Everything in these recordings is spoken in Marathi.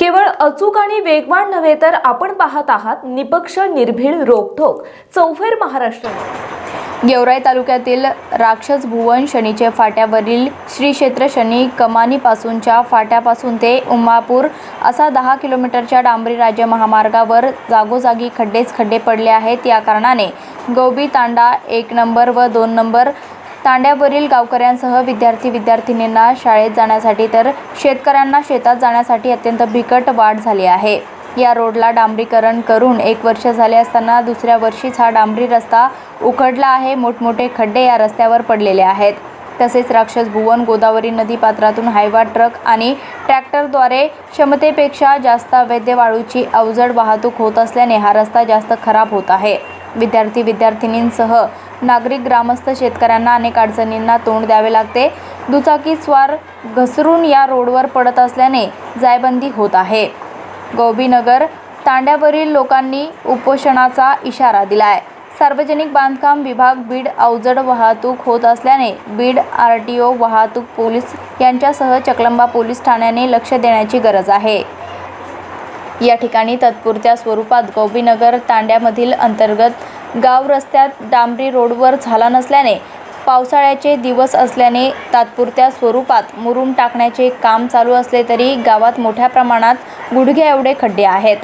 केवळ अचूक आणि वेगवान नव्हे तर आपण पाहत आहात निपक्ष निर्भीड रोखोक चौफेर महाराष्ट्र गेवराई तालुक्यातील राक्षस भुवन शनीचे फाट्यावरील श्री क्षेत्र शनी कमानीपासूनच्या फाट्यापासून ते उमापूर असा दहा किलोमीटरच्या डांबरी राज्य महामार्गावर जागोजागी खड्डेच खड्डे पडले आहेत. या कारणाने गौबी तांडा एक नंबर व दोन नंबर तांड्यावरील गावकऱ्यांसह विद्यार्थी विद्यार्थिनींना शाळेत जाण्यासाठी तर शेतकऱ्यांना शेतात जाण्यासाठी अत्यंत बिकट वाढ झाली आहे. या रोडला डांबरीकरण करून एक वर्ष झाले असताना दुसऱ्या वर्षीच हा डांबरी रस्ता उखडला आहे. मोठमोठे खड्डे या रस्त्यावर पडलेले आहेत. तसेच राक्षस भुवन गोदावरी नदी पात्रातून हायवा ट्रक आणि ट्रॅक्टरद्वारे क्षमतेपेक्षा जास्त अवैध वाळूची अवजड वाहतूक होत असल्याने हा रस्ता जास्त खराब होत आहे. विद्यार्थी विद्यार्थिनींसह नागरिक ग्रामस्थ शेतकऱ्यांना अनेक अडचणींना तोंड द्यावे लागते. दुचाकी स्वार घसरून या रोडवर पडत असल्याने जायबंदी होत आहे. गोबीनगर तांड्यावरील लोकांनी उपोषणाचा इशारा दिलाय. सार्वजनिक बांधकाम विभाग बीड अवजड वाहतूक होत असल्याने बीड आर टी ओ वाहतूक पोलीस यांच्यासह चकलंबा पोलीस ठाण्याने लक्ष देण्याची गरज आहे. या ठिकाणी तत्पुरत्या स्वरूपात गोबीनगर तांड्यामधील अंतर्गत गाव रस्त्यात डांबरी रोडवर झाला नसल्याने पावसाळ्याचे दिवस असल्याने तात्पुरत्या स्वरूपात मुरुम टाकण्याचे काम चालू असले तरी गावात मोठ्या प्रमाणात गुडघ्या एवढे खड्डे आहेत.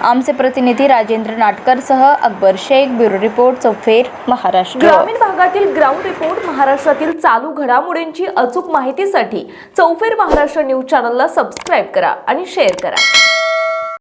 आमचे प्रतिनिधी राजेंद्र नाटकरसह अकबर शेख ब्युरो रिपोर्ट चौफेर महाराष्ट्र. ग्रामीण भागातील ग्राउंड रिपोर्ट महाराष्ट्रातील चालू घडामोडींची अचूक माहितीसाठी चौफेर महाराष्ट्र न्यूज चॅनलला सबस्क्राईब करा आणि शेअर करा.